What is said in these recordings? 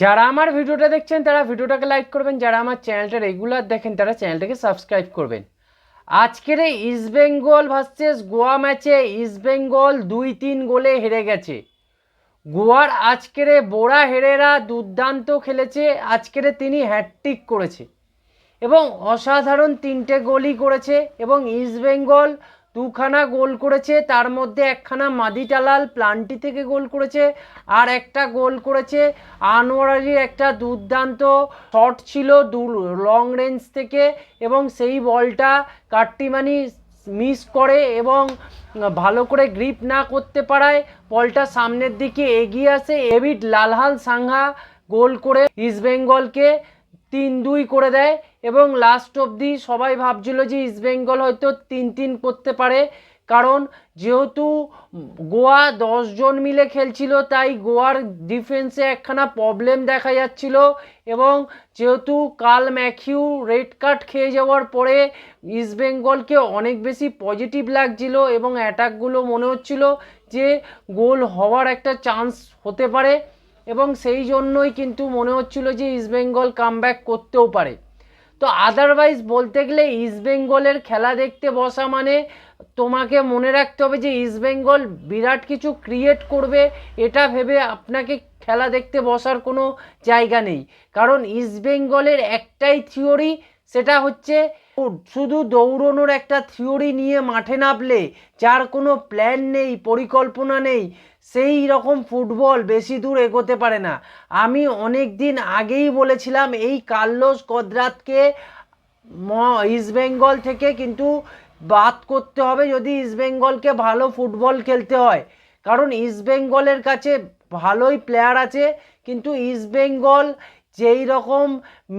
যারা আমার ভিডিওটা দেখছেন, তারা ভিডিওটাকে লাইক করবেন। যারা আমার চ্যানেলটা রেগুলার দেখেন, তারা চ্যানেলটাকে সাবস্ক্রাইব করবেন। আজকের এই ইস্টবেঙ্গল ভার্সেস গোয়া ম্যাচে ইস্টবেঙ্গল দুই তিন গোলে হেরে গেছে। গোয়ার আজকের বোরা হেরেরা দুর্দান্ত খেলেছে। আজকের তিনি হ্যাটট্রিক করেছে। এবং অসাধারণ তিনটে গোলই করেছে। এবং ইস্টবেঙ্গল দুখানা গোল করেছে, তার মধ্যে একখানা মাদিটালাল প্লান্টি থেকে গোল করেছে আর একটা গোল করেছে আনোয়ার আলীর একটা দুর্দান্ত শট ছিল দূর লং রেঞ্জ থেকে এবং সেই বলটা কাট্টিমানি মিস করে এবং ভালো করে গ্রিপ না করতে পারায় বলটা সামনের দিকে এগিয়ে আসে। এবিট লালহাল সাংহা গোল করে ইস্টবেঙ্গলকে তিন দুই করে দেয় এবং লাস্ট অবধি সবাই ভাবছিল যে ইস্টবেঙ্গল হয়তো তিন তিন করতে পারে। কারণ যেহেতু গোয়া জন মিলে খেলছিল, তাই গোয়ার ডিফেন্সে একখানা প্রবলেম দেখা যাচ্ছিল এবং যেহেতু কাল ম্যাথিউ রেড কার্ড খেয়ে যাওয়ার পরে ইস্টবেঙ্গলকে অনেক বেশি পজিটিভ লাগছিল এবং অ্যাটাকগুলো মনে হচ্ছিল যে গোল হওয়ার একটা চান্স হতে পারে। এবং সেই জন্যই কিন্তু মনে হচ্ছিল যে ইস্টবেঙ্গল কামব্যাক করতেও পারে। তো আদারওয়াইজ বলতে গেলে ইস্টবেঙ্গলের খেলা দেখতে বসা মানে তোমাকে মনে রাখতে হবে যে ইস্টবেঙ্গল বিরাট কিছু ক্রিয়েট করবে, এটা ভেবে আপনাকে খেলা দেখতে বসার কোনো জায়গা নেই। কারণ ইস্টবেঙ্গলের একটাই থিওরি সেটা হচ্ছে শুধু দৌড়নোর একটা থিওরি নিয়ে মাঠে নামলে যার কোনো প্ল্যান নেই, পরিকল্পনা নেই, সেই রকম ফুটবল বেশি দূর এগোতে পারে না। আমি অনেক দিন আগেই বলেছিলাম, এই কার্লোস কদরাতকে ম ইস্টবেঙ্গল থেকে কিন্তু বাদ করতে হবে যদি ইস্টবেঙ্গলকে ভালো ফুটবল খেলতে হয়। কারণ ইস্টবেঙ্গলের কাছে ভালোই প্লেয়ার আছে, কিন্তু ইস্টবেঙ্গল যেই রকম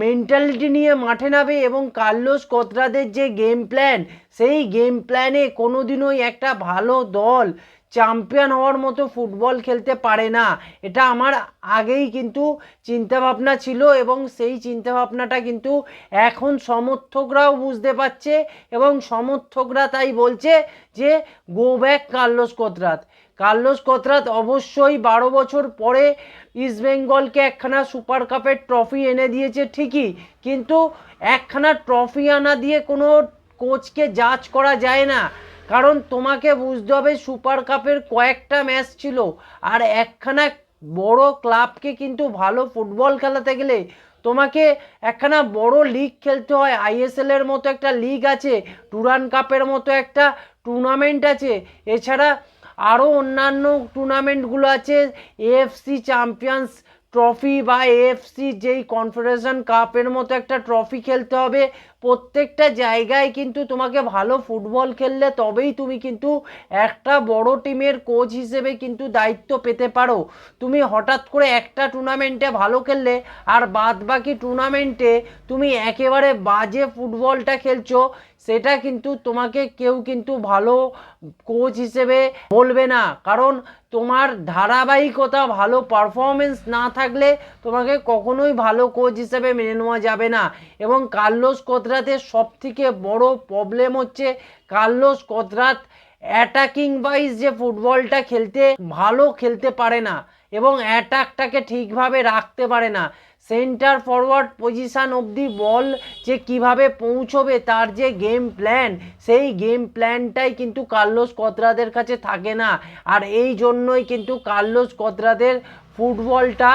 মেন্টালিটি নিয়ে মাঠে নামে এবং কার্লোস কোতরাদের যে গেম প্ল্যান সেই গেম প্ল্যানে কোনোদিনই একটা ভালো দল চ্যাম্পিয়ন হওয়ার মতো ফুটবল খেলতে পারে না। এটা আমার আগেই কিন্তু চিন্তাভাবনা ছিল এবং সেই চিন্তাভাবনাটা কিন্তু এখন সমর্থকরাও বুঝতে পারছে এবং সমর্থকরা তাই বলছে যে go back Carlos Queiroz. Carlos Queiroz অবশ্যই বারো বছর পরে ইস্টবেঙ্গলকে একখানা সুপার কাপের ট্রফি এনে দিয়েছে ঠিকই, কিন্তু একখানা ট্রফি আনা দিয়ে কোনো কোচকে জাজ করা যায় না। কারণ তোমাকে বুঝতে হবে সুপার কাপের কয়েকটা ম্যাচ ছিল, আর একখানা বড় ক্লাবকে কিন্তু ভালো ফুটবল খেলাতে গেলে তোমাকে একখানা বড় লিগ খেলতে হয়। আইএসএলের মতো একটা লিগ আছে টুরান কাপের মতো একটা টুর্নামেন্ট আছে। এছাড়া আরও অন্যান্য টুর্নামেন্টগুলো আছে এএফসি চ্যাম্পিয়ন্স ট্রফি বা এএফসি যেই কনফেডারেশন কাপের মতো একটা ট্রফি খেলতে হবে। প্রত্যেকটা জায়গায় কিন্তু তোমাকে ভালো ফুটবল খেললে তবেই তুমি কিন্তু একটা বড় টিমের কোচ হিসেবে কিন্তু দায়িত্ব পেতে পারো। তুমি হঠাৎ করে একটা টুর্নামেন্টে ভালো খেললে আর বাদ বাকি টুর্নামেন্টে তুমি একেবারে বাজে ফুটবলটা খেলছো, সেটা কিন্তু তোমাকে কেউ কিন্তু ভালো কোচ হিসেবে বলবে না। কারণ তোমার ধারাবাহিকতা, ভালো পারফরমেন্স না থাকলে তোমাকে কখনোই ভালো কোচ হিসেবে মেনে নেওয়া যাবে না। এবং কার্লোস কোতরাতের সব থেকে বড় প্রবলেম হচ্ছে কার্লোস কোতরাত অ্যাটাকিং ওয়াইজ যে ফুটবলটা খেলতে ভালো খেলতে পারে না এবং অ্যাটাকটাকে ঠিকভাবে রাখতে পারে না। সেন্টার ফরওয়ার্ড পজিশান অবধি বল যে কীভাবে পৌঁছবে তার যে গেম প্ল্যান সেই গেম প্ল্যানটাই কিন্তু কার্লোস কতরাদের কাছে থাকে না। আর এই জন্যই কিন্তু কার্লোস কতরাদের ফুটবলটা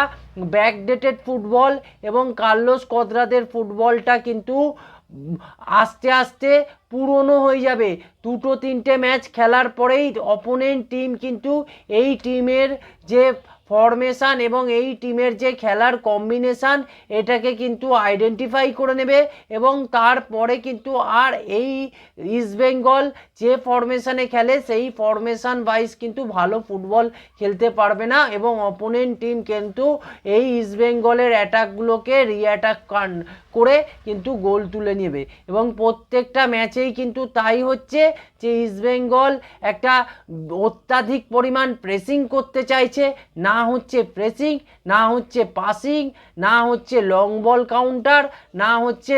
ব্যাকডেটেড ফুটবল এবং কার্লোস কদরাদের ফুটবলটা কিন্তু আস্তে আস্তে পুরনো হয়ে যাবে। দুটো তিনটে ম্যাচ খেলার পরেই অপোনেন্ট টিম কিন্তু এই টিমের যে ফরমেশান এবং এই টিমের যে খেলার কম্বিনেশান এটাকে কিন্তু আইডেন্টিফাই করে নেবে এবং তারপরে কিন্তু আর এই ইস্টবেঙ্গল যে ফরমেশানে খেলে, সেই ফরমেশান ওয়াইজ কিন্তু ভালো ফুটবল খেলতে পারবে না এবং অপোনেন্ট টিম কিন্তু এই ইস্টবেঙ্গলের অ্যাটাকগুলোকে রিঅ্যাটাক করে কিন্তু গোল তুলে নেবে। এবং প্রত্যেকটা ম্যাচেই কিন্তু তাই হচ্ছে যে ইস্টবেঙ্গল একটা অত্যাধিক পরিমাণ প্রেসিং করতে চাইছে। না হচ্ছে প্রেসিং না হচ্ছে পাসিং না হচ্ছে লং বল কাউন্টার না হচ্ছে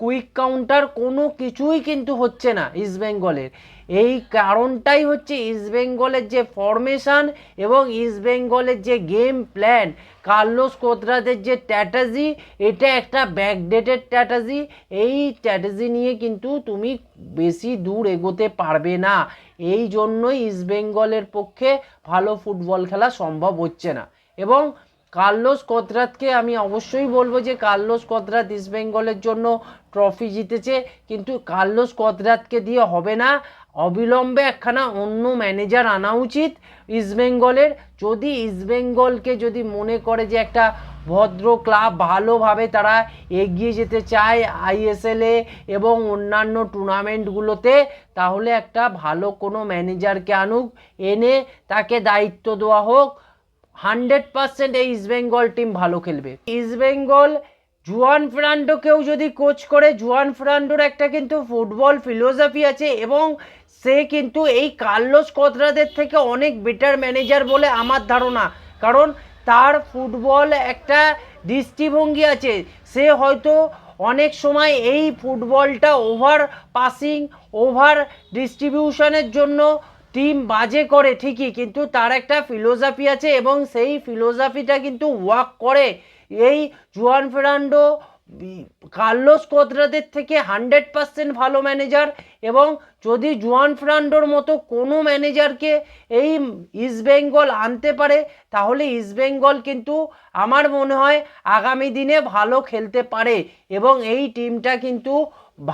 কুইক কাউন্টার কোনো কিছুই কিন্তু হচ্ছে না ইস্টবেঙ্গলের এই কারণটাই হচ্ছে ইস্টবেঙ্গলের যে ফরমেশন এবং ইস্টবেঙ্গলের যে গেম প্ল্যান কার্লোস কোতরাদের যে স্ট্র্যাটাজি এটা একটা ব্যাকডেটেড স্ট্র্যাটাজি এই স্ট্র্যাটাজি নিয়ে কিন্তু তুমি বেশি দূর এগোতে পারবে না। এই জন্যই ইস্টবেঙ্গলের পক্ষে ভালো ফুটবল খেলা সম্ভব হচ্ছে না। এবং কার্লোস কোতরাতকে আমি অবশ্যই বলব যে কার্লোস কোতরাত ইস্টবেঙ্গলের জন্য ট্রফি জিতেছে, কিন্তু কার্লোস কোতরাতকে দিয়ে হবে না। অবিলম্বে একখানা অন্য ম্যানেজার আনা উচিত ইস্টবেঙ্গলের যদি ইস্টবেঙ্গলকে যদি মনে করে যে একটা ভদ্র ক্লাব ভালোভাবে তারা এগিয়ে যেতে চায় আইএসএলে এবং অন্যান্য টুর্নামেন্টগুলোতে, তাহলে একটা ভালো কোনো ম্যানেজারকে আনুক, এনে তাকে দায়িত্ব দেওয়া হোক। হান্ড্রেড পার্সেন্ট এই ইস্টবেঙ্গল টিম ভালো খেলবে। ইস্টবেঙ্গল জুয়ান ফ্রান্ডোকেও যদি কোচ করে, জুয়ান ফ্রান্ডোর একটা কিন্তু ফুটবল ফিলোসফি আছে এবং সে কিন্তু এই কার্লোস কোতরাদের থেকে অনেক বেটার ম্যানেজার বলে আমার ধারণা। কারণ তার ফুটবল একটা দৃষ্টিভঙ্গি আছে। সে হয়তো অনেক সময় এই ফুটবলটা ওভার পাসিং ওভার ডিস্ট্রিবিউশনের জন্য টিম বাজে করে, ঠিকই, কিন্তু তার একটা ফিলোসফি আছে এবং সেই ফিলোসফিটা কিন্তু ওয়াক করে। এই জুয়ান ফেরান্ডো কার্লোস কোতরাদের থেকে হান্ড্রেড পার্সেন্ট ভালো ম্যানেজার এবং যদি জুয়ান ফ্রান্ডোর মতো কোনো ম্যানেজারকে এই ইস্টবেঙ্গল আনতে পারে, তাহলে ইস্টবেঙ্গল কিন্তু আমার মনে হয় আগামী দিনে ভালো খেলতে পারে এবং এই টিমটা কিন্তু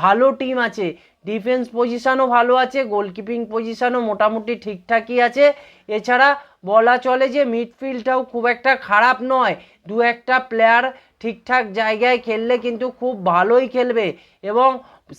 ভালো টিম আছে। ডিফেন্স পজিশনও ভালো আছে গোলকিপিং পজিশানও মোটামুটি ঠিকঠাকই আছে। এছাড়া বলা চলে যে মিডফিল্ডটাও খুব একটা খারাপ নয়, দু একটা প্লেয়ার ঠিকঠাক জায়গায় খেললে কিন্তু খুব ভালোই খেলবে। এবং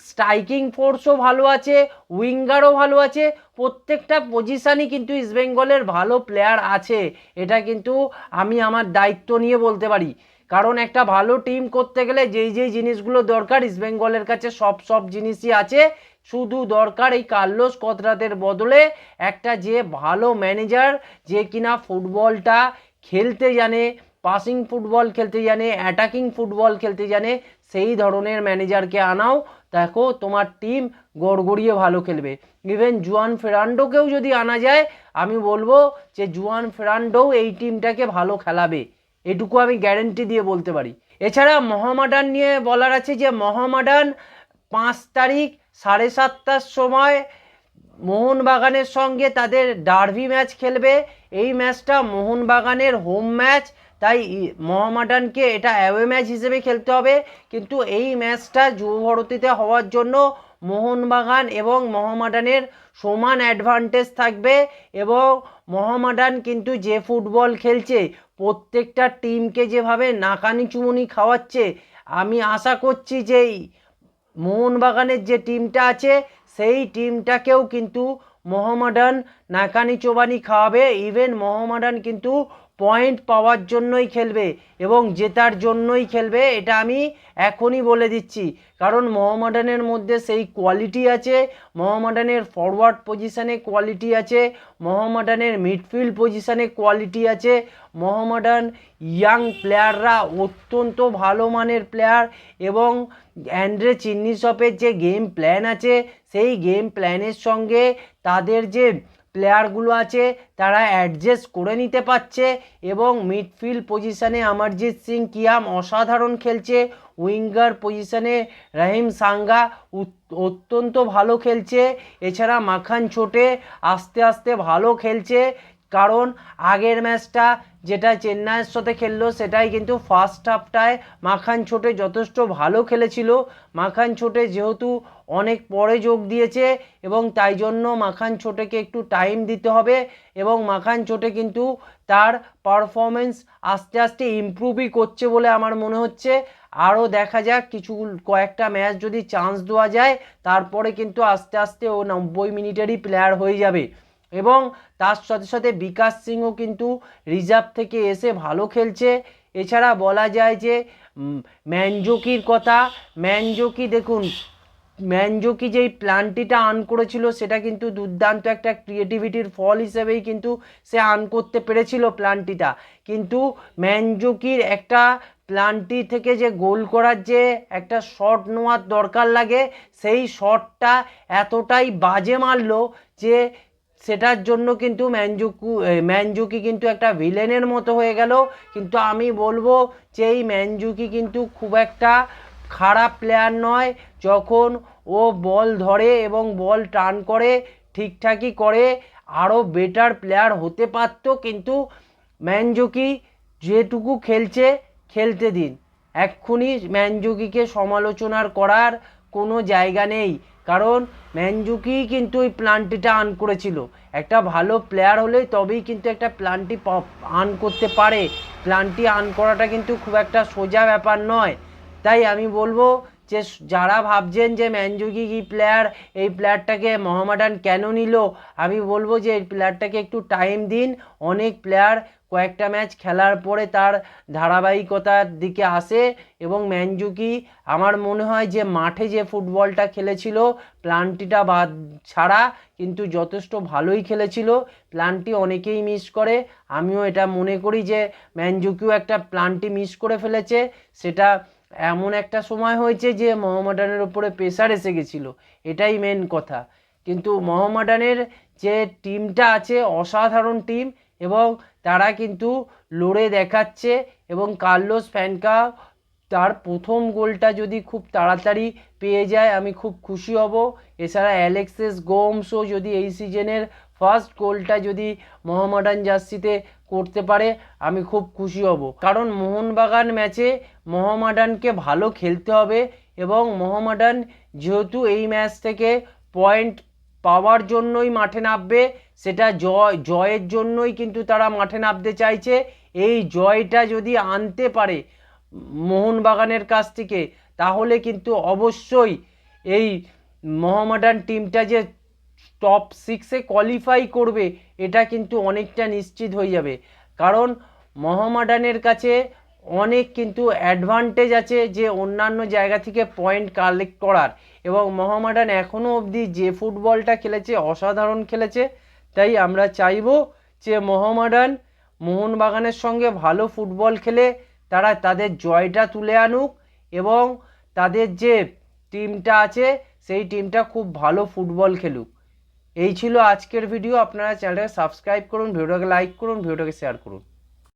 স্ট্রাইকিং ফোর্সও ভালো আছে উইঙ্গারও ভালো আছে, প্রত্যেকটা পজিশানই কিন্তু ইস্টবেঙ্গলের ভালো প্লেয়ার আছে। এটা কিন্তু আমি আমার দায়িত্ব নিয়ে বলতে পারি। কারণ একটা ভালো টিম করতে গেলে যেই যেই জিনিসগুলো দরকার ইস্টবেঙ্গলের কাছে সব সব জিনিসই আছে। শুধু দরকার এই কার্লোস কতরাতের বদলে একটা যে ভালো ম্যানেজার যে কিনা ফুটবলটা খেলতে জানে পাসিং ফুটবল খেলতে জানে অ্যাটাকিং ফুটবল খেলতে জানে, সেই ধরনের ম্যানেজারকে আনাও। দেখো, তোমার টিম গড়গড়িয়ে ভালো খেলবে। ইভেন জুয়ান ফেরান্ডোকেও যদি আনা যায়, আমি বলব যে জুয়ান ফেরান্ডোও এই টিমটাকে ভালো খেলাবে। এটুকু আমি গ্যারেন্টি দিয়ে বলতে পারি। এছাড়া মহামাডান নিয়ে বলার আছে যে, মহামাডান পাঁচ তারিখ সাড়ে সাতটার সময় মোহনবাগানের সঙ্গে তাদের ডার্ভি ম্যাচ খেলবে। এই ম্যাচটা মোহনবাগানের হোম ম্যাচ তাই মোহামেডানকে এটা অ্যাওয়ে ম্যাচ হিসেবে খেলতে হবে। কিন্তু এই ম্যাচটা যুবভারতীতে হওয়ার জন্য মোহনবাগান এবং মোহামেডানের সমান অ্যাডভান্টেজ থাকবে এবং মোহামেডান কিন্তু যে ফুটবল খেলছে প্রত্যেকটা টিমকে যেভাবে নাকানি চুমুনি খাওয়াচ্ছে, আমি আশা করছি যে এই মোহনবাগানের যে টিমটা আছে, সেই টিমটাকেও কিন্তু মোহামডান নাকানি চোবানি খাওয়াবে। ইভেন মোহামডান কিন্তু পয়েন্ট পাওয়ার জন্যই খেলবে এবং জেতার জন্যই খেলবে, এটা আমি এখনই বলে দিচ্ছি। কারণ মোহামেডানের মধ্যে সেই কোয়ালিটি আছে, মোহামেডানের ফরওয়ার্ড পজিশানে কোয়ালিটি আছে, মোহামেডানের মিডফিল্ড পজিশানে কোয়ালিটি আছে। মোহামেডান ইয়াং প্লেয়াররা অত্যন্ত ভালো মানের প্লেয়ার এবং অ্যান্ড্রে চিন্নিসপের যে গেম প্ল্যান আছে, সেই গেম প্ল্যানের সঙ্গে তাদের যে প্লেয়ারগুলো আছে, তারা অ্যাডজাস্ট করে নিতে পারছে এবং মিডফিল্ড পজিশানে অমরজিৎ সিং কিয়াম অসাধারণ খেলছে। উইঙ্গার পজিশানে রহিম সাঙ্গা অত্যন্ত ভালো খেলছে। এছাড়া মাখান ছোটে আস্তে আস্তে ভালো খেলছে। কারণ আগের ম্যাচটা যেটা চেন্নাইয়ের সাথে খেললো, সেটাই কিন্তু ফার্স্ট হাফটায় মাখান ছোটে যথেষ্ট ভালো খেলেছিল। মাখান ছোটে যেহেতু অনেক পরে যোগ দিয়েছে এবং তাই জন্য মাখান ছোটেকে একটু টাইম দিতে হবে এবং মাখান ছোটে কিন্তু তার পারফরমেন্স আস্তে আস্তে ইমপ্রুভই করছে বলে আমার মনে হচ্ছে। আরও দেখা যাক, কিছু কয়েকটা ম্যাচ যদি চান্স দেওয়া যায়, তারপরে কিন্তু আস্তে আস্তে ও নব্বই মিনিটেরই প্লেয়ার হয়ে যাবে। এবং তার সাথে সাথে বিকাশ সিংও কিন্তু রিজার্ভ থেকে এসে ভালো খেলছে। এছাড়া বলা যায় যে ম্যানজোকির কথা, ম্যানজোকি দেখুন, ম্যানজোকি যেই প্ল্যানটিটা আর্ন করেছিল, সেটা কিন্তু দুর্দান্ত একটা ক্রিয়েটিভিটির ফল হিসেবেই কিন্তু সে আর্ন করতে পেরেছিল প্ল্যানটিটা। কিন্তু ম্যানজোকির একটা প্লান্টি থেকে যে গোল করার যে একটা শট নেওয়ার দরকার লাগে, সেই শটটা এতটাই বাজে মারলো যে সেটার জন্য কিন্তু ম্যানজুকু ম্যানজুকি কিন্তু একটা ভিলেনের মতো হয়ে গেল। কিন্তু আমি বলব যে এই ম্যানজুকি কিন্তু খুব একটা খারাপ প্লেয়ার নয়। যখন ও বল ধরে এবং বল টার্ন করে, ঠিকঠাকই করে আরও বেটার প্লেয়ার হতে পারতো। কিন্তু ম্যানজুকি যেটুকু খেলছে, খেলতে দিন। এক্ষুনি ম্যানজুকিকে সমালোচনার করার কোনো জায়গা নেই। কারণ ম্যানজুকি কিন্তু ওই প্লান্টিটা আর্ন করেছিল। একটা ভালো প্লেয়ার হলে তবেই কিন্তু একটা প্লান্টি আর্ন করতে পারে। প্লান্টি আর্ন করাটা কিন্তু খুব একটা সোজা ব্যাপার নয়। তাই আমি বলব যে, যারা ভাবছেন যে ম্যানজুকি কি প্লেয়ার এই প্লেয়ারটাকে মোহামেডান কেন নিল? আমি বলব যে, এই প্লেয়ারটাকে একটু টাইম দিন। অনেক প্লেয়ার কয়েকটা ম্যাচ খেলার পরে তার ধারাবাহিকতার দিকে আসে এবং ম্যানজুকি, আমার মনে হয় যে মাঠে যে ফুটবলটা খেলেছিল, প্লান্টিটা বাদ ছাড়া কিন্তু যথেষ্ট ভালোই খেলেছিল। প্লান্টি অনেকেই মিস করে। আমিও এটা মনে করি যে ম্যানজুকিও একটা প্লান্টি মিস করে ফেলেছে। সেটা এমন একটা সময় হয়েছে যে মোহামেডানের ওপরে প্রেশার এসে গেছিল। এটাই মেন কথা। কিন্তু মোহামেডানের যে টিমটা আছে, অসাধারণ টিম এবং তারা কিন্তু লড়ে দেখাচ্ছে এবং কার্লোস ফ্যানকা তার প্রথম গোলটা যদি খুব তাড়াতাড়ি পেয়ে যায়, আমি খুব খুশি হব। এছাড়া অ্যালেক্সেস গোমসও যদি এই সিজনের ফার্স্ট গোলটা যদি মোহামেডান জার্সিতে করতে পারে, আমি খুব খুশি হব। কারণ মোহনবাগান ম্যাচে মোহামেডানকে ভালো খেলতে হবে এবং মোহামেডান যেহেতু এই ম্যাচ থেকে পয়েন্ট পাওয়ার জন্যই মাঠে নামবে সেটা জয়, জয়ের জন্যই কিন্তু তারা মাঠে নামতে চাইছে। এই জয়টা যদি আনতে পারে মোহনবাগানের কাছ থেকে, তাহলে কিন্তু অবশ্যই এই মোহামেডান টিমটা যে টপ সিক্সে কোয়ালিফাই করবে, এটা কিন্তু অনেকটা নিশ্চিত হয়ে যাবে। কারণ মোহামেডানের কাছে অনেক কিন্তু অ্যাডভান্টেজ আছে যে অন্যান্য জায়গা থেকে পয়েন্ট কালেক্ট করার। এবং মোহামেডান এখনও অবধি যে ফুটবলটা খেলেছে, অসাধারণ খেলেছে। তাই আমরা চাইব যে মোহামডান মোহনবাগানের সঙ্গে ভালো ফুটবল খেলে তারা তাদের জয়টা তুলে আনুক এবং তাদের যে টিমটা আছে সেই টিমটা খুব ভালো ফুটবল খেলুক। এই ছিল আজকের ভিডিও। আপনারা চ্যানেলটাকে সাবস্ক্রাইব করুন, ভিডিওটাকে লাইক করুন, ভিডিওটাকে শেয়ার করুন।